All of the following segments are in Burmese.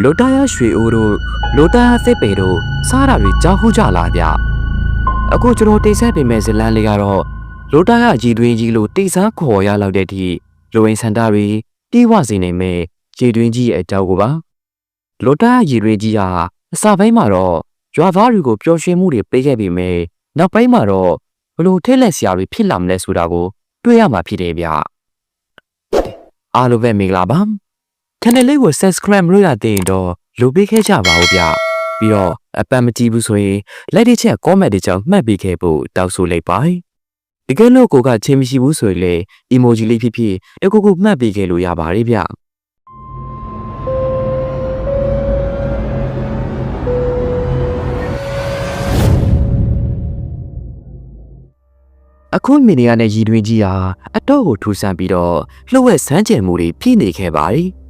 လိုတာယာရွှေအိုးတို့လိုတာယာစစ်ပေတို့စားတာတွေကြောက်ဟုတ်ကြလားဗျအခုကျွန်တော်တိတ်ဆက်ပေးမဲ့ဇလန်းလေးကတော့လိုတာယာကြည်တွင်းကြီးလို့တိတ်စားခေါ်ရလောက်တဲ့အထိလိုဝင်စန္ဒတွေတီးဝစီနေမဲ့ကြည်တွင်းကြီးရဲ့အကြောင်းကိုပါလိုတာယာကြည်တွင်းကြီးဟာအစပိုင်းမှာတော့ရွာသားတွေကိုပျော်ရွှင်မှုတွေပေးခဲ့ပေမဲ့နောက်ပိုင်းမှာတော့ဘလို့ထိတ်လက်စရာတွေဖြစ်လာမလဲဆိုတာကို တွေ့ရမှာဖြစ်တယ်ဗျအားလုံးပဲမင်္ဂလာပါ channel လေးကို subscribe လုပ်ရတဲ့ရင်တော့လုပ်ပေးခဲ့ကြပါဦးဗျပြီးတော့အပန်မကြည့်ဘူးဆိုရင်လက်တစ်ချက် comment တွေကြောင့်မှတ်ပေးခဲ့ဖို့တောက်ဆိုလိုက်ပါတကယ်လို့ကိုကချင်းမရှိဘူးဆိုရင်လေ emoji လေးဖြစ်ဖြစ်အကူကူမှတ်ပေးခဲ့လို့ရပါတယ်ဗျအခုမီဒီယာနဲ့ရည်တွင်ကြီးဟာအတော့ကိုထူဆန်းပြီးတော့လှုပ်ဝက်စမ်းကြံမှုတွေဖြစ်နေခဲ့ပါတယ်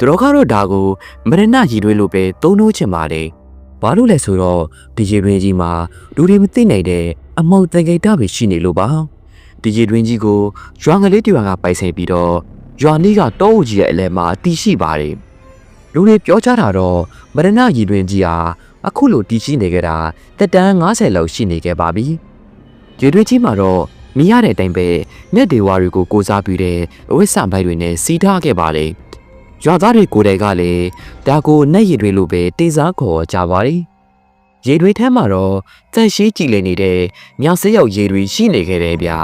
သူတို့ကတော့ဒါကိုမရဏရည်တွင်လို့ပဲသုံးလို့ချင်ပါတယ်ဘာလို့လဲဆိုတော့ဒီရည်တွင်ကြီးမှာလူတွေမသိနိုင်တဲ့အမောက်တန်ကိတပဲရှိနေလို့ပါဒီရည်တွင်ကြီးကိုရွာငလေးတရွာကပိုင်ဆိုင်ပြီးတော့ရွာလေးကတောအုပ်ကြီးရဲ့အလဲမှာတည်ရှိပါတယ်လူတွေပြောကြတာတော့မရဏရည်တွင်ကြီးဟာအခုလိုတည်ရှိနေကြတာတက်တန်း90လောက်ရှိနေခဲ့ပါပြီရေတွင်းကြီးမှာတော့မြင်ရတဲ့အတိုင်းပဲမြက်ဒေဝါတွေကိုကိုစားပြီးတဲ့အဝိဆံပိုက်တွေနဲ့စီးထားခဲ့ပါလေ။ ရွာသားတွေကိုယ်တိုင်ကလည်းဒါကိုနဲ့ရည်တွေလိုပဲတေးစားခေါ်ကြပါလေ။ရေတွေထဲမှာတော့တန်ရှိကြည်လည်နေတဲ့ညစရောက်ရေတွေရှိနေခဲ့တယ်ဗျာ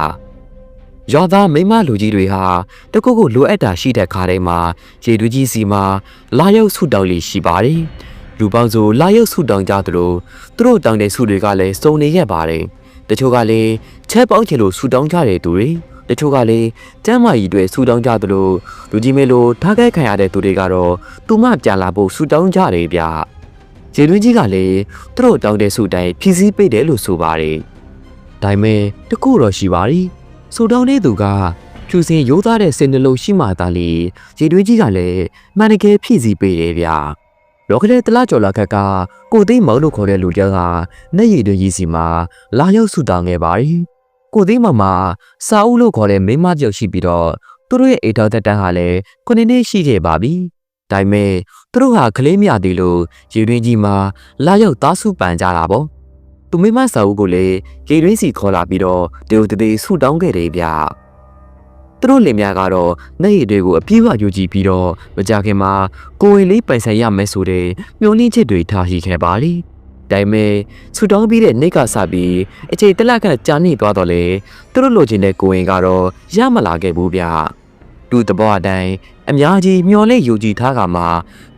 ။ရွာသားမိန်းမလူကြီးတွေဟာတကုတ်ကိုလိုအပ်တာရှိတဲ့ခါတိုင်းမှာရေတွေကြီးစီမှာလာရောက်ဆုတောင်းလေးရှိပါတယ်။လူပေါင်းစုလာရောက်ဆုတောင်းကြသလိုသူတို့တောင်းတဲ့ဆုတွေကလည်းစုံနေခဲ့ပါတယ်။တချို့ကလည်းချက်ပေါင်းချင်လို့ဆူတောင်းကြတဲ့သူတွေ တချို့ကလည်းကျမ်းမာကြီးတွေဆူတောင်းကြသလိုလူကြီးမဲလိုထားခဲ့ခံရတဲ့သူတွေကတော့သူမပြန်လာဖို့ဆူတောင်းကြတယ်ဗျ။ရေတွင်းကြီးကလည်းသူတို့တောင်းတဲ့ဆူတိုင်းဖြည့်ဆည်းပေးတယ်လို့ဆိုပါတယ်။ဒါပေမဲ့တကူတော့ရှိပါ ರಿ ။ဆူတောင်းတဲ့သူကဖြူစင်ရိုးသားတဲ့စင်နှလုံးရှိမှသာလေရေတွင်းကြီးကလည်းမှန်တကယ်ဖြည့်ဆည်းပေးတယ်ဗျ။လောကတဲ့တလားကျော်လာခက်ကကိုသိမ်းမောင်လို့ခေါ်တဲ့လူတယောက်ကနဲ့ရည်တွင်ကြီးစီမှာလာရောက်ဆူတောင်းခဲ့ပါ යි ။ ကိုသိမ်းမောင်မှာစာအုပ်လို့ခေါ်တဲ့မိန်းမကြောက်ရှိပြီးတော့သူတို့ရဲ့အိတ်တော်သက်တမ်းဟာလည်းခုနှစ်နှစ်ရှိခဲ့ပါပြီ။ဒါပေမဲ့သူတို့ဟာကလေးမြသေးလို့ရည်တွင်ကြီးမှာလာရောက်သားစုပန်ကြတာပေါ့။သူမိန်းမစာအုပ်ကိုလည်းရည်တွင်စီခေါ်လာပြီးတော့တေတသေးဆူတောင်းခဲ့တယ်ဗျ။သူတို့လင်မယားကတော့နှက်ရည်တွေကိုအပြည့်အဝယူကြည့်ပြီးတော့မကြခင်မှာကိုယ်ဝင်လေးပိုင်ဆိုင်ရမယ်ဆိုတဲ့မျှော်လင့်ချက်တွေထားရှိခဲ့ပါလိ။ ဒါပေမဲ့ဆူတောင်းပြီးတဲ့နေ့ကစပြီးအချိန်တစ်လခန့်ကြာနေသွားတော့လေသူတို့လိုချင်တဲ့ကိုယ်ဝင်ကတော့ရမလာခဲ့ဘူးဗျ။သူတဘောအတိုင်းအများကြီးမျော်လင့်ယူကြည်ထားကမှ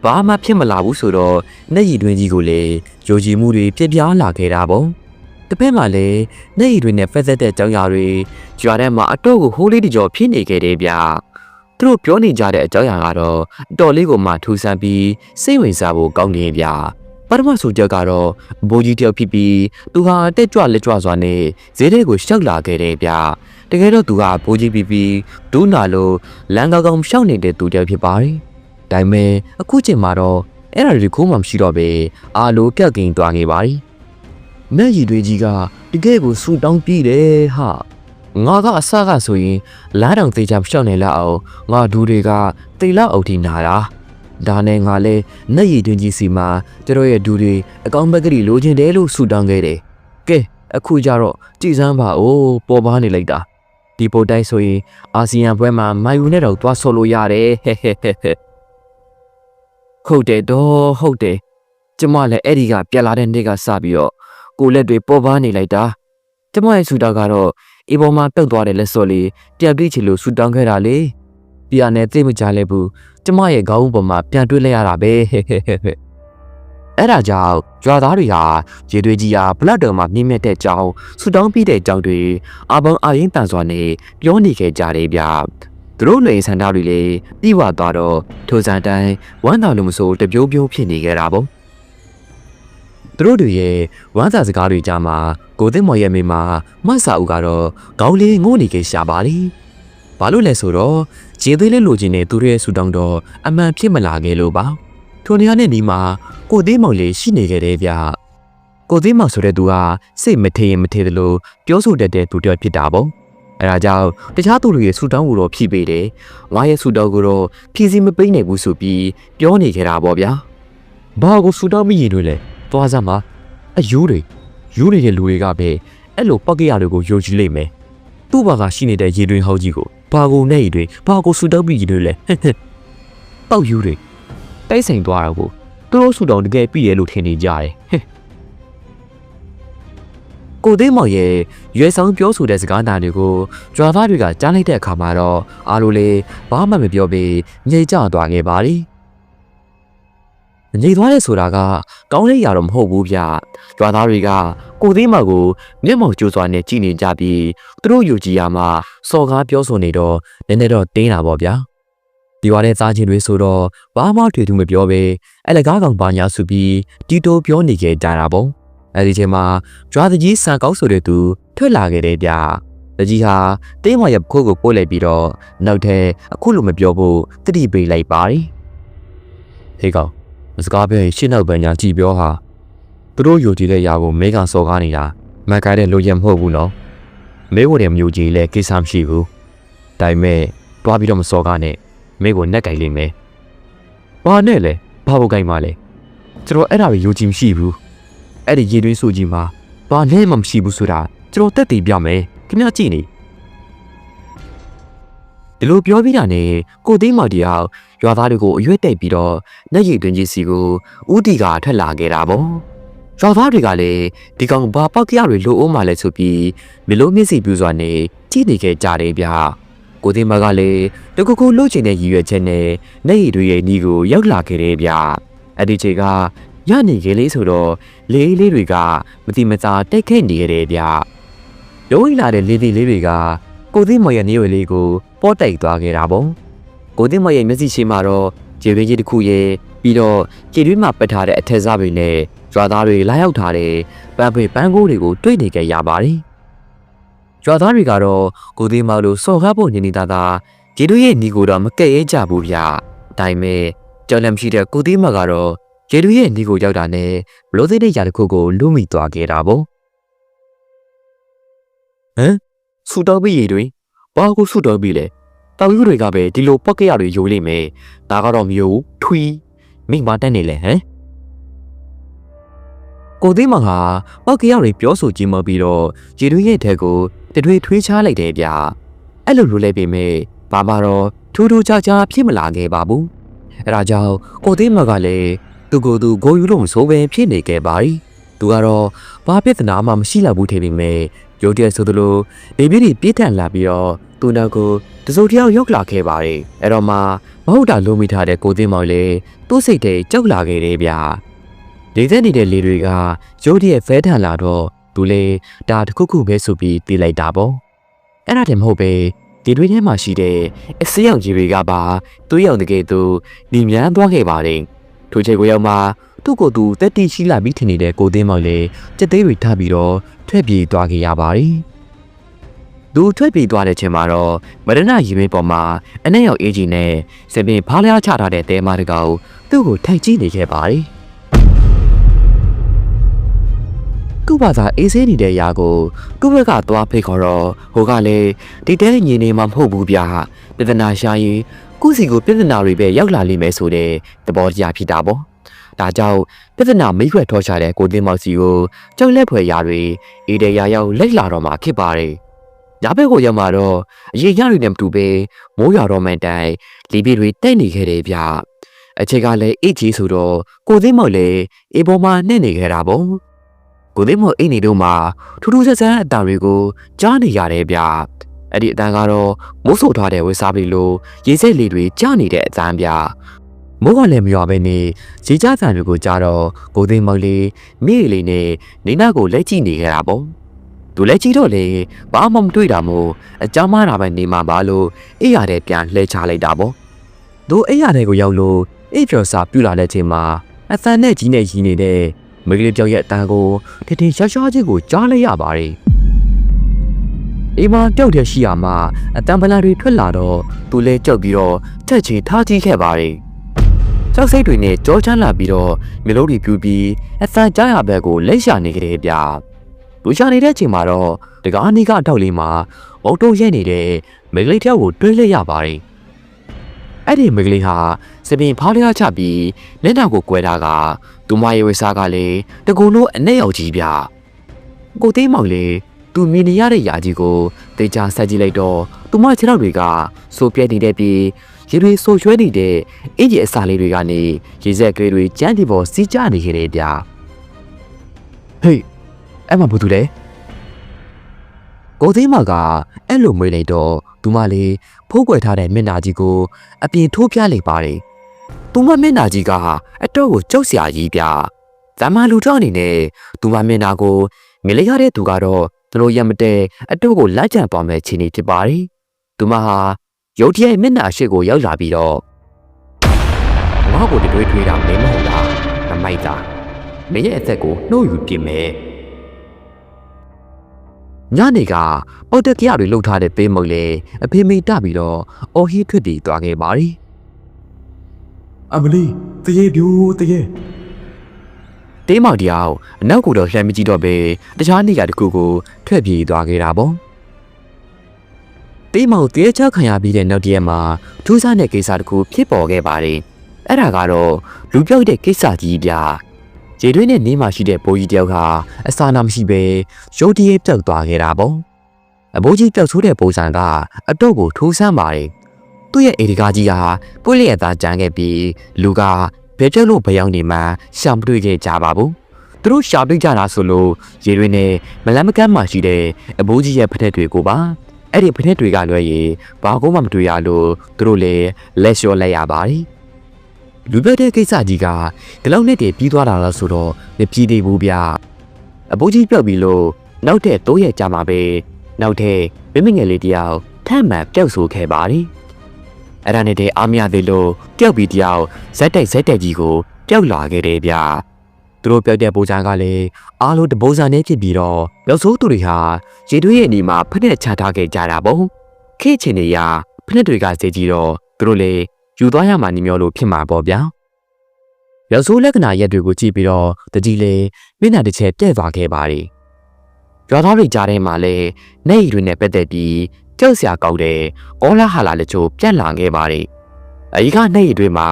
ဘာမှဖြစ်မလာဘူးဆိုတော့နှက်ရည်တွင်ကြီးကိုလေယူကြည်မှုတွေပြပြားလာခဲ့တာပေါ့။တစ်ဖက်မှာလည်းနှက်ရည်တွေနဲ့ဖက်သက်တဲ့ကြောင်ရာတွေကြွားထဲမှာအတော့ကိုဟိုးလေးတကြော်ဖြစ်နေခဲ့တယ်ဗျ။သူတို့ပြောနေကြတဲ့အကြောင်းအရာကတော့အတော်လေးကိုမှထူဆန်းပြီးစိတ်ဝင်စားဖို့ကောင်းနေဗျ။ ပထမဆိုချက်ကတော့ဘိုးကြီးတယောက်ဖြစ်ပြီးသူဟာတက်ကြွလက်ကြွစွာနဲ့ဈေးတွေကိုရှောက်လာခဲ့တယ်ဗျ။တကယ်တော့သူကဘိုးကြီးပြီးပြီးဒူးနာလို့လမ်းကောင်းကောင်းရှောက်နေတဲ့သူတယောက်ဖြစ်ပါတယ်။ဒါပေမဲ့အခုချိန်မှာတော့အဲ့ဒါတွေခိုးမှမရှိတော့ပဲအာလိုကက်ကင်သွားနေပါပြီ။မဲ့ရည်တွေကြီးကတကယ်ကိုဆူတောင်းပြီးတယ်ဟာငါကအစကဆိုရင်လားတောင်သေးချာမလျှောက်နိုင်လောက်အောင်ငါဒူတွေကတေလောက်အုပ်ထိနာတာ ဒါနဲ့ငါလဲနဲ့ရည်တွင်ကြီးစီမှာကျတော့ရဲ့ဒူတွေအကောင်းဘက်ကလေးလိုချင်တယ်လို့ဆူတောင်းခဲ့တယ်ကဲအခုကြတော့ကြည်စမ်းပါအိုးပေါ်ပါနေလိုက်တာဒီပိုတိုက်ဆိုရင်အာဆီယံဘွဲမှာမိုင်ယူနဲ့တော့သွားဆော်လို့ရတယ်ဟဲ့ဟဲ့ဟဲ့ဟဲ့ဟုတ်တယ်တော့ဟုတ်တယ်ကျမလည်းအဲ့ဒီကပြက်လာတဲ့နေ့ကစပြီးတော့ကိုလက်တွေပေါ်ပါနေလိုက်တာကျမရဲ့ဆူတောင်းကတော့အေးပေါ်မှာတုတ်သွားတယ်လက်စော်လေးပြန်ပြေးချင်လို့ဆူတောင်းခဲ့တာလေ ပြာနဲ့သိမကြလဲဘူးကျမရဲ့ခေါင်းပေါ်မှာပြန်တွေးလိုက်ရတာပဲဟဲ့ဟဲ့ဟဲ့ဟဲ့အဲ့ဒါကြောင့်ကြွာသားတွေဟာရေတွေကြီးဟာဘလတ်တော်မှာမြင့်မြတ်တဲ့ကြောင်ဆူတောင်းပြီးတဲ့ကြောင်တွေအပေါင်းအရင်တန်စွာနဲ့ပြောနေခဲ့ကြတယ်ဗျသူတို့နေဆန္ဒတွေလည်းပြီးဝသွားတော့ထိုစံတိုင်းဝမ်းတော်လို့မဆိုတပြိုးပြိုးဖြစ်နေကြတာပေါ့သူတို့တွေရဲ့ဝမ်းစာစကားတွေကြားမှာကိုသိမော်ရဲ့မိမမတ်စာဦးကတော့ခေါင်းလေးငိုးနေခဲ့ရှာပါလိ။ဘာလို့လဲဆိုတော့ ခြေသေးလေးလိုချင်တဲ့သူတို့ရဲ့ဆူတောင်းတော့အမှန်ဖြစ်မလာခဲ့လို့ပါ။ထိုနေရာနဲ့ဒီမှာကိုသိမော်လေးရှိနေခဲ့တယ်ဗျ။ကိုသိမော်ဆိုတဲ့သူဟာစိတ်မထေရင်မထေသလိုပြောဆိုတတ်တဲ့သူတစ်ယောက်ဖြစ်တာပေါ့။အဲဒါကြောင့်တခြားသူတွေရဲ့ဆူတောင်းကိုတော့ဖြည့်ပေးတယ်။ငါရဲ့ဆူတောင်းကိုတော့ဖြည့်စည်းမပေးနိုင်ဘူးဆိုပြီးပြောနေခဲ့တာပေါ့ဗျာ။ဘာကိုဆူတောင်းမိရင်တွေလဲသွားစမ်းပါအယူတွေယူနေတဲ့လူတွေကပဲအဲ့လိုပောက်ကရတွေကိုယုံကြည်လိမ့်မယ်သူ့ဘာကရှိနေတဲ့ရေတွင်ဟောက်ကြီးကို ဘာကိုနဲ့ရေတွင်ဘာကိုဆူတောင်းမိရင်တွေလဲဟဲ့ဟဲ့တောက်ယူတွေတိုက်ဆိုင်သွားတော့ကိုသူတို့ဆူတောင်းတကယ်ပြည့်ရလို့ထင်နေကြတယ်ဟဲ့ကိုသိမ်းမောင်ရဲ့ရွယ်ဆောင်ပြောဆိုတဲ့စကားနာတွေကိုကြွာသားတွေကကြားလိုက်တဲ့အခါမှာတော့အားလုံးလေးဘာမှမပြောပြီးငြိမ်ကျသွားခဲ့ပါလိ မ့်ငြိမ်သွားတယ်ဆိုတာကကောင်းတဲ့ຢာတော့မဟုတ်ဘူးဗျကြွာသားတွေကကိုသိမ်းမောင်ကိုမျက်မှောင်ကျိုးစွာနဲ့ကြည်နေကြပြီးသူတို့ယူကြည်ရမှာစော်ကားပြောဆိုနေတော့နည်းနည်းတော့တင်းတာပေါ့ဗျာဒီဝါတဲ့သားချင်းတွေဆိုတော့ဘာမှထွေထူးမပြောဘဲအလကားကောင်ပါညာဆိုပြီးတီတိုပြောနေကြတာပေါ့အဲဒီချိန်မှာကြွားတကြီးစံကောက်ဆိုတဲ့သူထွက်လာခဲ့တယ်ဗျတကြီးဟာတင်းမရဲ့ခိုးကိုပို့လိုက်ပြီးတော့နောက်ထပ်အခုလိုမပြောဖို့တတိပေးလိုက်ပါတယ်ဟေးကောင် စကားပြောရင်ရှင်းနောက်ပညာကြည်ပြောဟာသူတို့ယူကြည်တဲ့ຢာကိုမဲကန်စော်ကားနေတာမက်ကိုင်းတဲ့လူရမဟုတ်ဘူးနော်မဲဝတယ်မယူကြည်လဲကိစ္စမရှိဘူးဒါပေမဲ့တွားပြီးတော့မစော်ကားနဲ့မဲကိုနက်ကင်လိမ့်မယ်ဘာနဲ့လဲဘာဖို့ကင်ပါလဲကျွန်တော်အဲ့ဒါကိုယူကြည်မရှိဘူးအဲ့ဒီရေတွင်းဆိုကြီးမှာဘာနဲ့မှမရှိဘူးဆိုတာကျွန်တော်တက်တည်ပြမယ်ခင်ဗျားကြည့်နေ ဒီလိုပြောပြီးတာနဲ့ကိုသိန်းမော်တီအောင်ရွာသားတွေကိုအရွက်တိတ်ပြီးတော့လက်ရည်တွင်ကြီးစီကိုဦးတီကထွက်လာခဲ့တာပေါ့ရွာသားတွေကလည်းဒီကောင်ဘာပောက်ကြရတွေလိုအောင်မှလဲဆိုပြီးမလို့မျက်စိပြူစွာနဲ့ကြည့်နေခဲ့ကြတယ်ဗျကိုသိန်းမကလည်းတကူကူလှုပ်ချင်တဲ့ရည်ရွယ်ချက်နဲ့လက်ရည်တွေရဲ့ညီကိုရောက်လာခဲ့တယ်ဗျအဲ့ဒီချိန်ကရနေခဲ့လေးဆိုတော့လေးလေးတွေကမတိမစာတိတ်ခဲ့နေခဲ့တယ်ဗျရုံးဝင်လာတဲ့လေးလေးလေးတွေကကိုသိန်းမော်ရဲ့နေရွယ်လေးကို ပေါ်တိုက်သွားခဲ့တာပေါ့ကိုသိန်းမော်ရဲ့မျက်စိရှိမှတော့ခြေရင်းကြီးတစ်ခုရဲ့ပြီးတော့ခြေတွင်းမှာပတ်ထားတဲ့အထက်စားတွေနဲ့ကြွားသားတွေလာရောက်ထားတဲ့ပန်းဖေးပန်းကိုးတွေကိုတွေ့နေကြရပါတယ်ကြွားသားတွေကတော့ကိုသိန်းမော်လိုစော်ကားဖို့နေနေတာသာခြေတို့ရဲ့ညီကိုတော့မကဲ့ရဲကြဘူးဗျဒါပေမဲ့ကြော်လန့်ရှိတဲ့ကိုသိန်းမော်ကတော့ခြေတို့ရဲ့ညီကိုရောက်တာနဲ့ဘလို့သိတဲ့ຢာတစ်ခုကိုလူမိသွားခဲ့တာပေါ့ဟမ်ဆူတောင်းပြီးရည်တွင် ဘာကိုဆူတောင်းပြီးလဲတောင်ယူတွေကပဲဒီလိုပောက်ကရတွေယိုလိမ့်မယ်ဒါကတော့မျိုးထွီမိမတက်နေလဲဟမ်ကိုသိမ်းမဟာပောက်ကရတွေပြောဆိုကြည့်မပြီးတော့ရေတွင်းရဲ့ထဲကိုတတွေထွေးချလိုက်တယ်ဗျအဲ့လိုလိုလဲပေမဲ့ဘာမှတော့ထူးထူးခြားခြားဖြစ်မလာခဲ့ပါဘူးအဲ့ဒါကြောင့်ကိုသိမ်းမကလည်းသူကိုယ်သူဂိုယူလုံးဆိုပဲဖြစ်နေခဲ့ပါ යි သူကတော့ဘာပြဿနာမှမရှိလောက်ဘူးထင်ပေမဲ့ရုတ်တရက်ဆိုသလိုဘေဘီတွေပြေးထန်လာပြီးတော့ သူနောက်ကိုတစုံတယောက်ရောက်လာခဲ့ပါတယ်အဲ့တော့မှမဟုတ်တာလုံးမိထားတဲ့ကိုသိန်းမောင်လေးသူ့စိတ်ထဲကြောက်လာခဲ့တယ်ဗျာနေသက်နေတဲ့လေတွေကရုတ်တရက်ဖဲထန်လာတော့သူလေဒါတစ်ခုခုပဲဆိုပြီးတီးလိုက်တာပေါ့အဲ့ဒါတည်းမဟုတ်ပဲဒီတွေထဲမှာရှိတဲ့အစရောင်ကြီးတွေကပါသူ့ရောင်တကယ်သူညီမြန်းသွားခဲ့ပါတယ်ထိုချိန်ကိုရောက်မှသူ့ကိုယ်သူတက်တီရှိလာပြီးထင်နေတဲ့ကိုသိန်းမောင်လေးစက်သေးတွေထပ်ပြီးတော့ထွက်ပြေးသွားခဲ့ရပါတယ်။ သူထွက်ပြေးသွားတဲ့ချိန်မှာတော့မရဏရီမင်းပေါ်မှာအနဲ့ရောက်အေးကြီးနဲ့စပင်ဖားလျားချထားတဲ့တဲမတကောင်သူ့ကိုထိုက်ကြည့်နေခဲ့ပါတယ်။ကုဘာသာအေးဆေးနေတဲ့ຢာကိုကုဘက်ကသွားဖိတ်ခေါ်တော့ဟိုကလည်းဒီတဲညင်နေမှာမဟုတ်ဘူးဗျာ။ပြဿနာရှာရင်ကုစီကိုပြဿနာတွေပဲရောက်လာလိမ့်မယ်ဆိုတဲ့သဘောတရားဖြစ်တာပေါ့။ဒါကြောင့်ပြဿနာမိခွက်ထောချတဲ့ကိုသိန်းမောက်စီကိုကြောက်လက်ဖွယ်ရာတွေအေးတဲ့ရာရောက်လိုက်လာတော့မှဖြစ်ပါတယ်။ ညဘက်ကိုရောက်မှတော့အရေးရတွေနဲ့မတူပဲမိုးရွာတော့မှန်တိုင်လီပီတွေတိတ်နေခဲ့တယ်ဗျ။အချက်ကလည်းအိတ်ကြီးဆိုတော့ကိုသိန်းမောက်လည်းအေးပေါ်မှာနှဲ့နေခဲ့တာပေါ့။ကိုသိန်းမောက်အိတ်နေတော့မှထူးထူးဆန်းဆန်းအတာတွေကိုကြားနေရတယ်ဗျ။အဲ့ဒီအတန်ကတော့မိုးဆိုထားတဲ့ဝေစားပလီလိုရေစက်လီတွေကြားနေတဲ့အတန်ဗျ။မိုးကလည်းမရွာပဲနေရေကြဆန်တွေကိုကြားတော့ကိုသိန်းမောက်လေးမိလေးနဲ့နေနာကိုလက်ကြည့်နေခဲ့တာပေါ့။ သူလက်ကြည့်တော့လေဘာမှမတွေ့တာမို့အကြောင်းမတာပဲနေမှာပါလို့အိယာတဲ့ပြန်လှဲချလိုက်တာပေါ့။သူအိယာတဲ့ကိုရောက်လို့အိကျော်စာပြူလာတဲ့ချိန်မှာအသံနဲ့ကြီးနဲ့ရီနေတဲ့မိကလေးတယောက်ရဲ့အတန်ကိုထထရှားရှားချင်းကိုကြားလိုက်ရပါတယ်။အိမ်မှာတယောက်တည်းရှိရမှာအတန်ပလာတွေထွက်လာတော့သူလဲကြောက်ပြီးတော့ထက်ချီထားကြည့်ခဲ့ပါတယ်။ကြောက်စိတ်တွေနဲ့ကြောချမ်းလာပြီးတော့မျိုးလုံးတွေပြူပြီးအသံကြားရဘက်ကိုလက်ရှာနေကြတယ်ဗျ။ လူရှာနေတဲ့အချိန်မှာတော့တကားနီကအထောက်လေးမှာအုတ်တုံးရဲနေတဲ့မိကလေးတယောက်ကိုတွေးလိုက်ရပါတယ်။အဲ့ဒီမိန်းကလေးဟာစပင်ဖောင်းလျားချပြီးလက်နောက်ကိုကွဲတာကသူမရဲ့ဝစားကလည်းတကူလို့အနဲ့ရောက်ကြီးဗျကိုသိမ်းမောင်လေသူမြင်နေရတဲ့ຢာကြီးကိုတေချာဆက်ကြည့်လိုက်တော့သူမခြေထောက်တွေကစိုးပြဲနေတဲ့ပြီးရေတွေဆိုရွှဲနေတဲ့အင်ဂျီအစာလေးတွေကနေရေစက်ကလေးတွေကြမ်းတီပေါ်စီးကျနေခဲ့တယ်ဗျဟေး အဲ့မှာဘာတူလဲကိုသိမ်းမောင်ကအဲ့လိုမွေးလိုက်တော့သူမလေးဖိုးကွယ်ထားတဲ့မျက်နှာကြီးကိုအပြင်ထိုးပြလိုက်ပါတယ်။သူမမျက်နှာကြီးကအတော့ကိုကြောက်စရာကြီးဗျ။ဇမလူထောက်အနေနဲ့သူမမျက်နှာကိုမြင်လိုက်ရတဲ့သူကတော့သူတို့ရမတဲ့အတော့ကိုလက်ကျန်သွားမဲ့ခြေနေဖြစ်ပါတယ်။သူမဟာရုတ်တရက်မျက်နှာအရှိကိုရောက်လာပြီးတော့ငါ့ကိုတွေးတွေးတာမင်းမဟုတ်လား။မမိုက်တာ။မင်းရဲ့အသက်ကိုနှုတ်ယူပြစ်မယ်။ ညနေကအော်တက်ကရတွေလှုပ်ထားတဲ့ပေးမုတ်လေအဖေမိတပြီးတော့အော်ဟီထွက်တည်သွားခဲ့ပါရီအမလီတရေပြူတရေတေးမောင်တရားအနောက်ကိုတော့လှမ်းမကြည့်တော့ပဲတခြားနေရာတစ်ခုကိုထွက်ပြေးသွားခဲ့တာပေါ့တေးမောင်တေးချခံရပြီးတဲ့နောက်တရက်မှာထူးဆန်းတဲ့ကိစ္စတစ်ခုဖြစ်ပေါ်ခဲ့ပါတယ်အဲ့ဒါကတော့လူပြောက်တဲ့ကိစ္စကြီးဗျ ရေတွင်းနဲ့နေမှရှိတဲ့ဘိုးကြီးတယောက်ဟာအစာနာမရှိပဲရုတ်တရက်ပြောက်သွားခဲ့တာပေါ့အဘိုးကြီးပြောက်ဆိုးတဲ့ပုံစံကအတော့ကိုထူးဆန်းပါတယ်သူ့ရဲ့အေဒီကာကြီးဟာပွင့်လျက်သားကြမ်းခဲ့ပြီးလူကဘယ်ကျက်လို့ဘယ်ရောက်နေမှရှာမတွေ့ခဲ့ကြပါဘူးသူတို့ရှာတွေ့ကြတာဆိုလို့ရေတွင်းနဲ့မလန်းမကန်းမှရှိတဲ့အဘိုးကြီးရဲ့ဖက်ထက်တွေကိုပါအဲ့ဒီဖက်ထက်တွေကလွှဲရင်ဘာကုန်းမှမတွေ့ရလို့သူတို့လည်းလက်လျှော့လိုက်ရပါတယ် လူပြတဲ့ကိစ္စကြီးကဒီလောက်နဲ့တည်းပြီးသွားတာလားဆိုတော့မပြီးသေးဘူးဗျအဘိုးကြီးပြောက်ပြီးလို့နောက်တဲ့တိုးရဲ့ကြာမှာပဲနောက်တဲ့မိမိငယ်လေးတယောက်ထမ်းမှန်ပျောက်ဆိုခဲ့ပါတယ်အဲ့ဒါနဲ့တည်းအားမရသေးလို့ပျောက်ပြီးတယောက်ဇက်တိုက်ဇက်တိုက်ကြီးကိုပျောက်လာခဲ့တယ်ဗျသူတို့ပျောက်တဲ့ပုံစံကလည်းအားလုံးတပုံစံနဲ့ဖြစ်ပြီးတော့ပျောက်ဆိုးသူတွေဟာရေတွေးရဲ့အနီမှာဖက်နဲ့ချထားခဲ့ကြတာပေါ့ခေတ်ချင်နေရဖက်နဲ့တွေကစေကြည့်တော့သူတို့လည်း ယူသွားရမှနေမျိုးလို့ဖြစ်မှာပေါ့ဗျာရောက်ဆိုးလက္ခဏာရက်တွေကိုကြည့်ပြီးတော့တတိလေးမျက်နှာတစ်ချက်ပြဲသွားခဲ့ပါတယ်။ရွာသားတွေကြားထဲမှာလည်းနေရီတွေနဲ့ပတ်သက်ပြီးကြောက်စရာကောက်တဲ့အောလာဟာလာလက်ချိုးပြန့်လာခဲ့ပါတယ်။အကြီးကနေရီတွေမှာ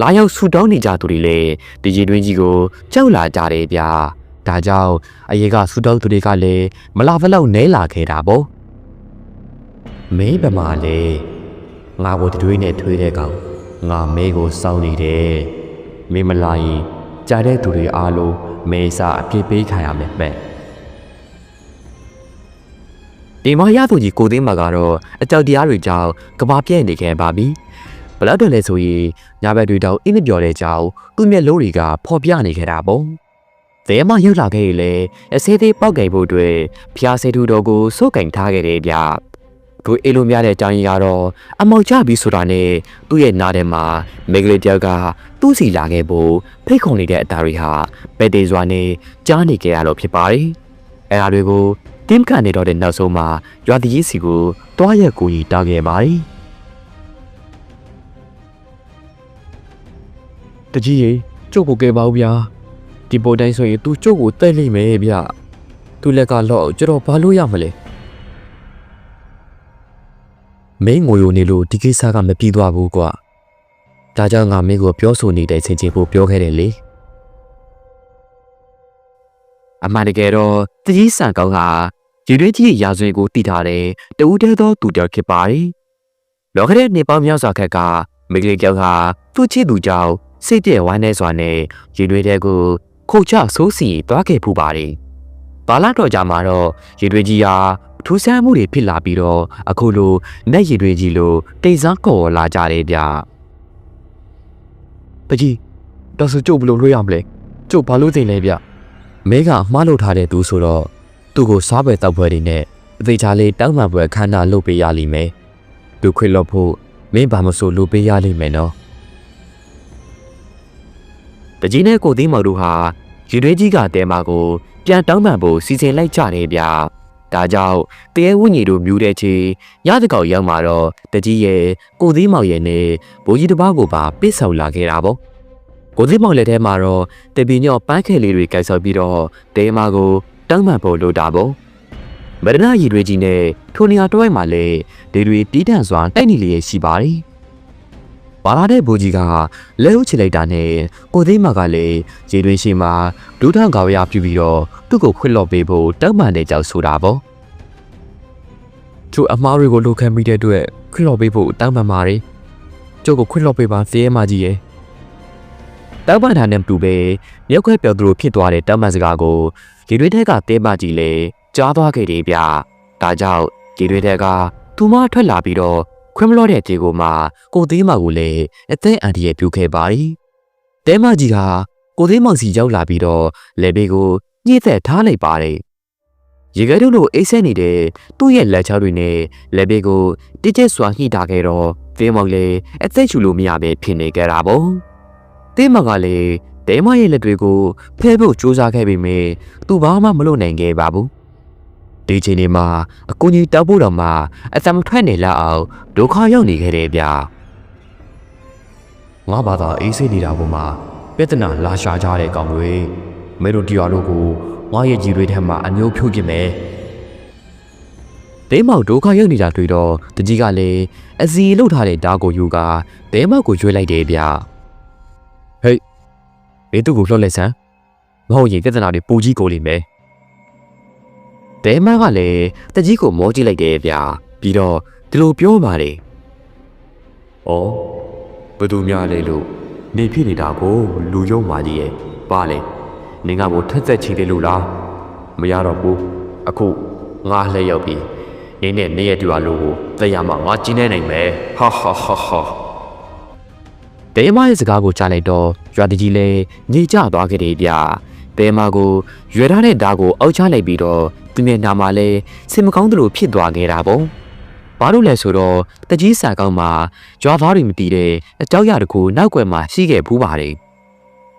လာရောက်ဆူတောင်းနေကြသူတွေလည်းဒီရင်တွင်းကြီးကိုကြောက်လာကြတယ်ဗျာ။ဒါကြောင့်အရေးကဆူတောင်းသူတွေကလည်းမလာဖလောက်နဲလာခဲ့တာပေါ့။မင်းဗမာလေ ငါ့ကိုတွေးနဲ့ထွေးတဲ့ကောင်ငါမဲကိုစောင်းနေတယ်မင်းမလာရင်ကြားတဲ့သူတွေအားလုံးမဲစာအပြစ်ပေးခံရမယ်ပဲဒီမရသူကြီးကိုသိန်းမှာကတော့အကြောက်တရားတွေကြောင့်ကဘာပြည့်နေခဲ့ပါပြီဘလောက်တော့လဲဆိုရင်ညဘက်တွေတော့အင်းမပြောတဲ့ကြောင်သူ့မျက်လုံးတွေကဖော်ပြနေခဲ့တာပေါ့သဲမရောက်လာခဲ့ရင်လေအစေးသေးပောက်ကြိုင်ဖို့အတွက်ဖျားစေသူတော်ကိုစိုးကင်ထားခဲ့တယ်ဗျ သူအေးလိုများတဲ့အကြောင်းကြီးကတော့အမောက်ချပြီးဆိုတာနဲ့သူ့ရဲ့နားထဲမှာမိဂလေးတယောက်ကသူ့စီလာခဲ့ဖို့ဖိတ်ခုံနေတဲ့အတားတွေဟာဘယ်တေစွာနဲ့ကြားနေကြရလို့ဖြစ်ပါတယ်။အဲဒါတွေကိုတင်းကန်နေတော့တဲ့နောက်ဆုံးမှာရွာတကြီးစီကိုတွားရက်ကိုကြီးတားခဲ့ပါတယ်တကြီးရေကျုပ်ကိုကဲပါဦးဗျာဒီပေါ်တိုင်းဆိုရင် तू ကျုပ်ကိုတဲ့လိမ့်မယ်ဗျသူ့လက်ကလော့ကျွန်တော်ဘာလို့ရမလဲ။ မင်းငိုယိုနေလို့ဒီကိစ္စကမပြီးသွားဘူးကွာ။ဒါကြောင့်ငါမင်းကိုပြောဆိုနေတဲ့ချိန်ချင်းဖို့ပြောခဲ့တယ်လေ။အမှန်တကယ်တော့တကြီးဆန်ကောင်းဟာရေရွေးကြီးရဲ့ရာဇဝင်ကိုတည်ထားတဲ့တူတဲသောသူတယောက်ဖြစ်ပါတယ်။လောကရဲ့နေပေါင်းမြောက်စွာခက်ကမိဂလေးကျောက်ဟာသူ့ချစ်သူကြောင့်စိတ်ပြည့်ဝမ်းနေစွာနဲ့ရေရွေးတဲ့ကိုခုတ်ချဆိုးစီတွားခဲ့ဖူးပါတယ်။ ဘာလာတော့ကြမှာတော့ရေရွေးကြီးဟာထူးဆန်းမှုတွေဖြစ်လာပြီးတော့အခုလိုနက်ရေရွေးကြီးလိုတိတ်ဆန်းခေါ်လာကြတယ်ဗျ။တကြီးဒါဆိုကျုပ်ဘယ်လိုလွှဲရမလဲကျုပ်ဘာလို့သိလဲဗျမဲကမှားလို့ထားတဲ့သူဆိုတော့သူ့ကိုစားပွဲတောက်ပွဲတွေနဲ့အသေးချာလေးတောင်းပန်ပွဲခန္ဓာလုပ်ပေးရလိမ့်မယ်။သူခွေလို့ဖို့မင်းဘာမဆိုလုပ်ပေးရလိမ့်မယ်နော်။တကြီးနဲ့ကိုသိန်းမောင်တို့ဟာရေတွဲကြီးကတဲမာကို ပြန်တောင်းပန်ဖို့စီစဉ်လိုက်ကြတယ်ဗျ။ဒါကြောင့်တရဲဝိညာဉ်တို့မြူတဲ့ချီရတကောက်ရောက်มาတော့တကြီးရဲ့ကိုသိန်းမောင်ရဲ့နဲ့ဘိုးကြီးတစ်ပါးကိုပါပစ်ဆောင်လာခဲ့တာပေါ့။ကိုသိန်းမောင်လက်ထဲမှာတော့တပီညော့ပန်းခဲလေးတွေကင်ဆောက်ပြီးတော့တဲမာကိုတောင်းပန်ဖို့လိုတာပေါ့။မရဏရည်တွေကြီးနဲ့ထိုနေရာတွဲမှာလည်းဒေတွေတီးတန့်စွာတိုက်နေလျက်ရှိပါတယ်။ ပါလာတဲ့ဘူကြီးကလဲဦးချလိုက်တာနဲ့ကိုသိမ်းမကလည်းရေတွင်ရှိမှာဒူးထောင်ကာဝရပြူပြီးတော့သူ့ကိုခွင့်လော့ပေးဖို့တောက်မှန်တဲ့ကြောက်ဆိုတာပေါ့သူအမားတွေကိုလိုခံမိတဲ့အတွက်ခွင့်လော်ပေးဖို့တောင်းပန်ပါတယ်ကျုပ်ကိုခွင့်လော်ပေးပါသေးရဲ့မကြီးရဲ့တောက်မှန်တာနဲ့တူပဲမြက်ခွဲပြော်သူလိုဖြစ်သွားတဲ့တောက်မှန်စကားကိုရေတွင်ထက်ကတဲမကြီးလေကြားသွားခဲ့တယ်ဗျဒါကြောင့်ရေတွင်ထက်ကသူမထွက်လာပြီးတော့ ခွင့်မလို့တဲ့ကြေကိုမှကိုသိမ်းမကိုလည်းအသက်အန္တရာယ်ပြုခဲ့ပါရီတဲမကြီးကကိုသိမ်းမောင်စီရောက်လာပြီးတော့လေဘေးကိုညှိသက်ထားလိုက်ပါတယ်ရေခဲတို့လိုအိတ်ဆက်နေတဲ့သူ့ရဲ့လက်ချောင်းတွေနဲ့လက်ဘေးကိုတိကျစွာညှိတာခဲ့တော့သိမ်းမောင်လည်းအသက်ရှူလို့မရပဲဖြစ်နေကြတာပေါ့သိမ်းမောင်ကလည်းတဲမရဲ့လက်တွေကိုဖဲဖို့ကြိုးစားခဲ့ပေမဲ့သူဘာမှမလုပ်နိုင်ခဲ့ပါဘူး ဒီချိန်ဒီမှာအကူကြီးတောက်ဖို့တော့မှအသံမထွက်နေလောက်အောင်ဒုက္ခရောက်နေခဲ့တယ်ဗျာငါဘာသာအေးဆေးနေတာပေါ်မှာပြဿနာလာရှာကြတဲ့ကောင်တွေမေတို့တရားတို့ကိုငါရဲ့ကြီးတွေထဲမှာအမျိုးဖြုတ်ပြစ်မယ်တဲမောင်ဒုက္ခရောက်နေတာတွေ့တော့တကြီးကလည်းအစီလှုပ်ထားတဲ့ဓာကိုယူကတဲမောင်ကိုကျွေးလိုက်တယ်ဗျာဘေးသူ့ကိုလှော့လိုက်စမ်းမဟုတ်ရင်ပြဿနာတွေပူကြီးကိုလိမ့်မယ် တဲမောင်ကလည်းတကြီးကိုမောကြည့်လိုက်တယ်ဗျာပြီးတော့ဒီလိုပြောပါတယ်။အော်ဘယ်သူများလဲလို့နေဖြစ်နေတာကိုလူယုံမာကြီးရဲ့ပါလေ။နင်ကမို့ထက်သက်ချီတယ်လို့လား။မရတော့ဘူး။အခုငါလှည့်ရောက်ပြီ။နင်းနဲ့နေရတူအလိုကိုသိရမှာငါကျင်းနေနိုင်မယ်။ဟာဟာဟာဟာတဲမရဲ့စကားကိုကြားလိုက်တော့ရွာတကြီးလည်းညိကျသွားခဲ့တယ်ဗျာ တဲမကိုရွေထားတဲ့ဓာကိုအောက်ချလိုက်ပြီးတော့သူမျက်နှာမှာလည်းစင်မကောင်းသလိုဖြစ်သွားခဲ့တာပေါ့ဘာလို့လဲဆိုတော့တကြီးစာကောင်းမှာကြွားသားတွေမတီးတဲ့အကြောက်ရတကူနောက်ွယ်မှာရှိခဲ့ဘူးပါတယ်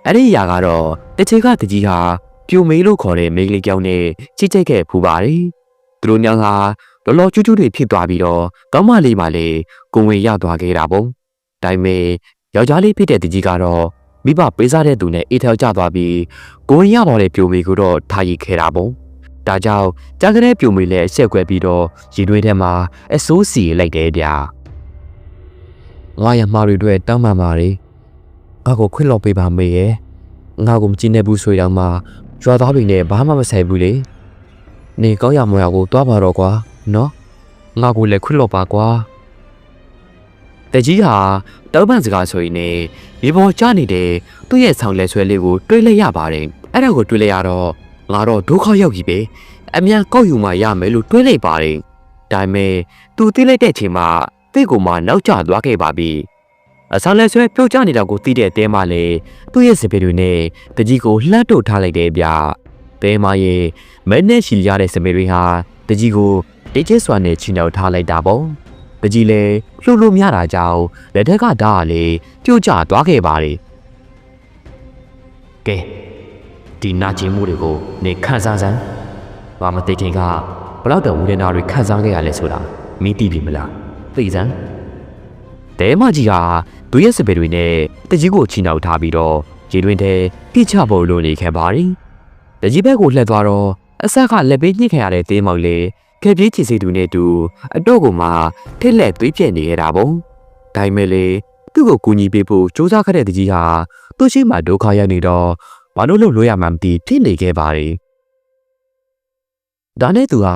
အဲ့ဒီຢာကတော့တချေကတကြီးဟာပြိုမေးလို့ခေါ်တဲ့မိန်းကလေးကြောင်နဲ့ချိတ်ချိတ်ခဲ့ဖူးပါတယ်သူတို့ညောင်ဟာလောလောကျူးကျူးတွေဖြစ်သွားပြီးတော့ကောင်းမလေးမှလည်းကိုဝင်ရသွားခဲ့တာပေါ့ဒါပေမဲ့ယောက်ျားလေးဖြစ်တဲ့တကြီးကတော့ မိဘပေးစားတဲ့သူနဲ့အေးထောက်ကျသွားပြီးကိုရင်ရပေါ်တဲ့ပြိုမေကိုတော့ထားရိတ်ခဲ့တာပေါ့ဒါကြောင့်ကြားကလေးပြိုမေလည်းအဆက်ကွယ်ပြီးတော့ရင်တွင်းထဲမှာအစိုးစီလိုက်တယ်ဗျာငါရမှားတွေအတွက်တောင်းပန်ပါလေငါကိုခွင့်လော့ပေးပါမေရဲ့ငါကိုမကြည့်နေဘူးဆိုရင်တော့မှရွာသားတွေနဲ့ဘာမှမဆိုင်ဘူးလေနေကောင်းရမွေကိုတွားပါတော့ကွာနော်ငါကိုလည်းခွင့်လော့ပါကွာတကြီးဟာ တောက်ပန်စကားဆိုရင်ねမြေပေါ်ကျနေတဲ့သူ့ရဲ့ဆောင်းလက်ဆွဲလေးကိုတွေးလိုက်ရပါတယ်အဲ့ဒါကိုတွေးလိုက်ရတော့ငါတော့ဒုက္ခရောက်ပြီပဲအမြန်ကောက်ယူမှရမယ်လို့တွေးလိုက်ပါတယ်ဒါပေမဲ့သူသိလိုက်တဲ့အချိန်မှာတိတ်ကိုမှနောက်ကျသွားခဲ့ပါပြီအဆောင်းလက်ဆွဲပြုတ်ကျနေတာကိုသိတဲ့တဲမလည်းသူ့ရဲ့စပယ်တွေနဲ့တကြီးကိုလှမ်းတို့ထားလိုက်တယ်ဗျတဲမရဲ့မဲနဲ့ရှီရတဲ့စပယ်တွေဟာတကြီးကိုတိတ်ကျစွာနဲ့ချီနှောက်ထားလိုက်တာပေါ့ တကြီးလဲလှုပ်လို့မရတာကြောင့်လက်ထက်ကဓာတ်ကလည်းပြုတ်ကျသွားခဲ့ပါတယ်ကဲဒီနာကျင်မှုတွေကိုနေခန်းစားစမ်းဘာမသိခင်ကဘလောက်တောင်ဝေဒနာတွေခံစားခဲ့ရလဲဆိုတာမင်းသိပြီမလားသိစမ်းတဲမကြီးကသူ့ရဲ့စပယ်တွေနဲ့တကြီးကိုချီနှောက်ထားပြီးတော့ရေတွင်ထဲပြစ်ချဖို့လိုနေခဲ့ပါတယ်တကြီးဘက်ကိုလှည့်သွားတော့အဆက်ကလက်ပေးညှိခဲ့ရတဲ့သေးမောင်လေး ခဲပြေးချီစီသူနဲ့တူအတော့ကိုမှထစ်လက်သွေးပြက်နေရတာပေါ့။ဒါပေမဲ့လေသူ့ကိုကူညီပေးဖို့စူးစမ်းခဲ့တဲ့တကြီးဟာသူ့ရှိမှဒုက္ခရောက်နေတော့ဘာလို့လုပ်လို့ရမှမသိဖြစ်နေခဲ့ပါလေ။ဒါနဲ့သူဟာ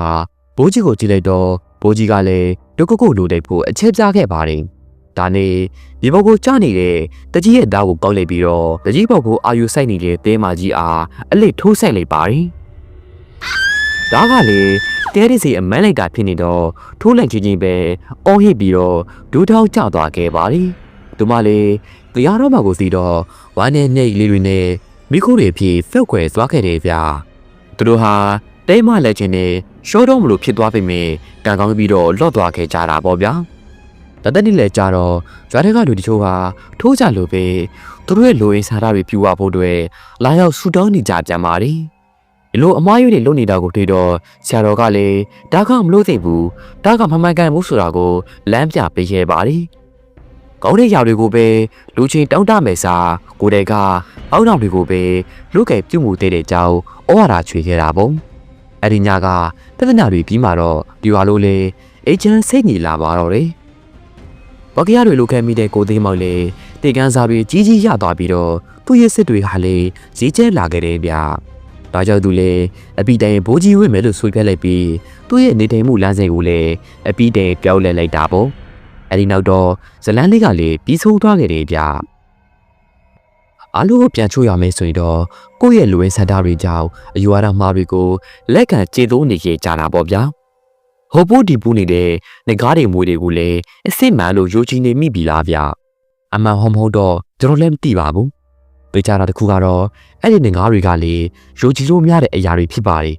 ဘိုးကြီးကိုကြည့်လိုက်တော့ဘိုးကြီးကလည်းဒုက္ခကိုလိုတဲ့ဖို့အချက်ပြခဲ့ပါတယ်။ဒါနဲ့ဒီဘုတ်ကိုကြားနေတဲ့တကြီးရဲ့ဓာတ်ကိုကောက်လိုက်ပြီးတော့တကြီးဘုတ်ကိုအာယူဆိုင်နေတဲ့တဲမကြီးအားအလစ်ထိုးဆိုင်လိုက်ပါတယ်။ ဒါကလေတဲရစီအမန်းလိုက်တာဖြစ်နေတော့ထိုးလိုက်ချင်းချင်းပဲအော်ဟစ်ပြီးတော့ဒူးထောက်ကျသွားခဲ့ပါလိသူမလေးတရားတော်မှာကိုစီတော့ဝမ်းနဲ့နှိတ်လေးတွေနဲ့မိခိုးတွေဖြစ်ဖက်ခွယ်သွားခဲ့တယ်ဗျာသူတို့ဟာတဲမလက်ချင်းနဲ့ရှောတော့မလို့ဖြစ်သွားပြီမေကံကောင်းပြီးတော့လော့သွားခဲ့ကြတာပေါ့ဗျာတသက်နေ့လဲကြတော့ဂျွားတွေကလူတချို့ဟာထိုးကြလို့ပဲသူတို့ရဲ့လိုရင်းစားတာတွေပြူဝဖို့အတွက်လာရောက်ဆူတောင်းနေကြပြန်ပါလိဒီ လိုအမားရွေးတွေလုပ်နေတာကိုတွေ့တော့ဆရာတော်ကလည်းဒါကမလို့သိဘူးဒါကမမှန်ကန်ဘူးဆိုတာကိုလမ်းပြပေးခဲ့ပါလိကောင်းတဲ့ຢာတွေကိုပဲလူချင်းတောင်းတမယ်စာကိုယ်တည်းကအောက်နောက်တွေကိုပဲလူကယ်ပြုတ်မှုတဲ့တဲ့ကြောင်းဩဝါဒချွေခဲ့တာပေါ့အဲ့ဒီညကပြဿနာတွေပြီးမှတော့ဒီဝါလို့လေအေဂျင့်စိတ်ညီလာပါတော့တယ်ဘဝကရတွေလိုခဲ့မိတဲ့ကိုသိန်းမောင်လည်းတေကန်းစားတွေကြီးကြီးရသွားပြီးတော့သူ့ရဲ့စစ်တွေဟာလည်းဈေးကျဲလာခဲ့တယ်ဗျ။ ဒါကြောင့်သူလည်းအပီတိုင်ဘိုးကြီးဝင့်မယ်လို့ဆိုပြလိုက်ပြီးသူ့ရဲ့နေထိုင်မှုလမ်းစဉ်ကိုလည်းအပီတိုင်ပြောင်းလဲလိုက်တာပေါ့။အဲဒီနောက်တော့ဇလန်းလေးကလည်းပြီးဆုံးသွားခဲ့တယ်ဗျ။အလိုပြန်ချိုးရမယ်ဆိုရင်တော့ကိုယ့်ရဲ့လူဝင်ဆန္ဒတွေကြောင့်အယူအဆမှားတွေကိုလက်ခံကျေသုံးနေကြကြတာပေါ့ဗျာ။ဟိုပိုးဒီပူနေတဲ့ငကားတွေမွေတွေကိုလည်းအစ်စ်မှန်လို့ယိုချင်နေမိပြီလားဗျ။အမှန်ဟုတ်မဟုတ်တော့ကျွန်တော်လည်းမသိပါဘူး။ သိကြတာတစ်ခုကတော့အဲ့ဒီငကားတွေကလေယိုချင်လို့မရတဲ့အရာတွေဖြစ်ပါတယ်